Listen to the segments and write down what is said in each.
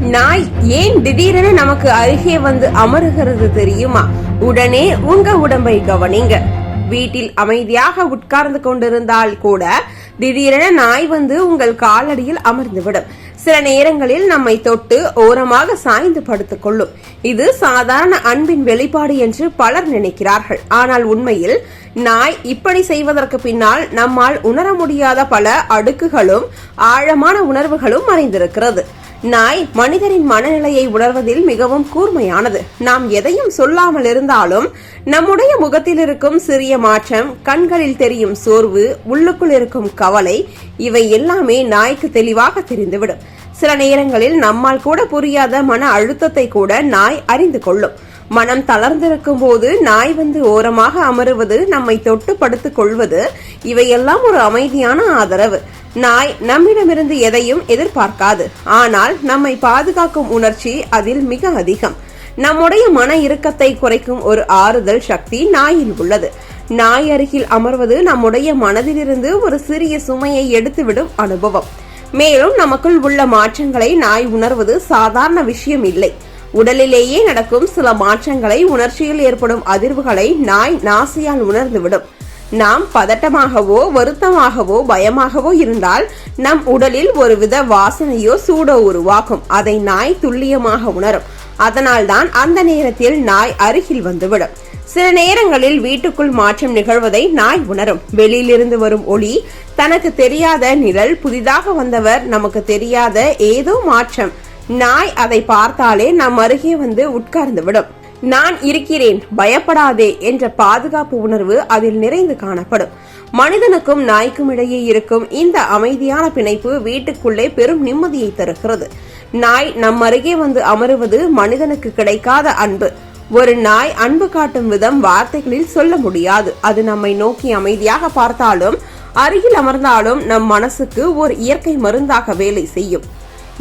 நாய் ஏன் திடீரென நமக்கு அருகே வந்து அமருகிறது தெரியுமா? உடனே உங்க உடம்பை கவனிங்க. வீட்டில் அமைதியாக உட்கார்ந்து கொண்டிருந்தால் கூட திடீரென நாய் வந்து உங்கள் காலடியில் அமர்ந்துவிடும். சில நேரங்களில் நம்மை தொட்டு ஓரமாக சாய்ந்து படுத்துக் கொள்ளும். இது சாதாரண அன்பின் வெளிப்பாடு என்று பலர் நினைக்கிறார்கள். ஆனால் உண்மையில் நாய் இப்படி செய்வதற்கு பின்னால் நம்மால் உணர முடியாத பல அடுக்குகளும் ஆழமான உணர்வுகளும் மறைந்திருக்கிறது. நாய் மனிதரின் மனநிலையை உணர்வதில் மிகவும் கூர்மையானது. நாம் எதையும் சொல்லாமல் இருந்தாலும் நம்முடைய முகத்தில் இருக்கும் சிறிய மாற்றம் கண்களில் தெரியும் சோர்வு உள்ளுக்குள் இருக்கும் கவலை இவை எல்லாமே நாய்க்கு தெளிவாக தெரிந்துவிடும். சில நேரங்களில் நம்மால் கூட புரியாத மன அழுத்தத்தை கூட நாய் அறிந்து கொள்ளும். மனம் தளர்ந்திருக்கும் போது நாய் வந்து ஓரமாக அமருவது நம்மை தொட்டு படுத்துக் கொள்வது இவையெல்லாம் ஒரு அமைதியான ஆதரவு. நாய் நம்மிடமிருந்து எதையும் எதிர்பார்க்காது. ஆனால் நம்மை பாதுகாக்கும் உணர்ச்சி அதில் மிக அதிகம். நம்முடைய மன இறுக்கத்தை குறைக்கும் ஒரு ஆறுதல் சக்தி நாயில் உள்ளது. நாய் அருகில் அமர்வது நம்முடைய மனதிலிருந்து ஒரு சிறிய சுமையை எடுத்துவிடும் அனுபவம். மேலும் நமக்குள் உள்ள மாற்றங்களை நாய் உணர்வது சாதாரண விஷயம் இல்லை. உடலிலேயே நடக்கும் சில மாற்றங்களை உணர்ச்சியில் ஏற்படும் அதிர்வுகளை நாய் நாசியால் உணர்ந்துவிடும். நாம் பதட்டமாகவோ வருத்தமாகவோ பயமாகவோ இருந்தால் நம் உடலில் ஒருவித வாசனையோ சூடோ உருவாகும் அதை நாய் துல்லியமாக உணரும். அதனால்தான் அந்த நேரத்தில் நாய் அருகில் வந்துவிடும். சில நேரங்களில் வீட்டுக்குள் மாற்றம் நிகழ்வதை நாய் உணரும். வெளியிலிருந்து வரும் ஒளி தனக்கு தெரியாத நிழல் புதிதாக வந்தவர் நமக்கு தெரியாத ஏதோ மாற்றம். நாய் அதை பார்த்தாலே நம் அருகே வந்து உட்கார்ந்து விடும். நான் இருக்கிறேன் பயப்படாதே என்ற பாதுகாப்பு உணர்வு அதில் நிறைந்து காணப்படும். மனிதனுக்கும் நாய்க்கும் இடையே இருக்கும் இந்த அமைதியான பிணைப்பு வீட்டுக்குள்ளே பெரும் நிம்மதியை தருகிறது. நாய் நம் அருகே வந்து அமருவது மனிதனுக்கு கிடைக்காத அன்பு. ஒரு நாய் அன்பு காட்டும் விதம் வார்த்தைகளில் சொல்ல முடியாது. அது நம்மை நோக்கி அமைதியாக பார்த்தாலும் அருகில் அமர்ந்தாலும் நம் மனசுக்கு ஒரு இயற்கை மருந்தாக வேலை செய்யும்.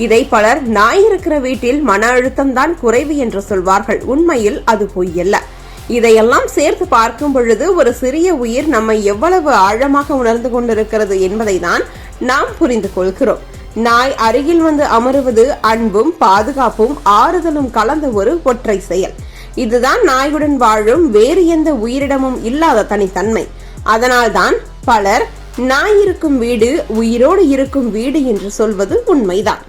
இதை பலர் நாய் இருக்கிற வீட்டில் மன அழுத்தம் தான் குறைவு என்று சொல்வார்கள். உண்மையில் அது பொய்யல்ல இதையெல்லாம் சேர்த்து பார்க்கும் பொழுது ஒரு சிறிய உயிர் நம்மை எவ்வளவு ஆழமாக உணர்ந்து கொண்டிருக்கிறது என்பதை தான் நாம் புரிந்து கொள்கிறோம். நாய் அருகில் வந்து அமருவது அன்பும் பாதுகாப்பும் ஆறுதலும் கலந்த ஒரு ஒற்றை செயல். இதுதான் நாயுடன் வாழும் வேறு எந்த உயிரிடமும் இல்லாத தனித்தன்மை. அதனால்தான் பலர் நாய் இருக்கும் வீடு உயிரோடு இருக்கும் வீடு என்று சொல்வது உண்மைதான்.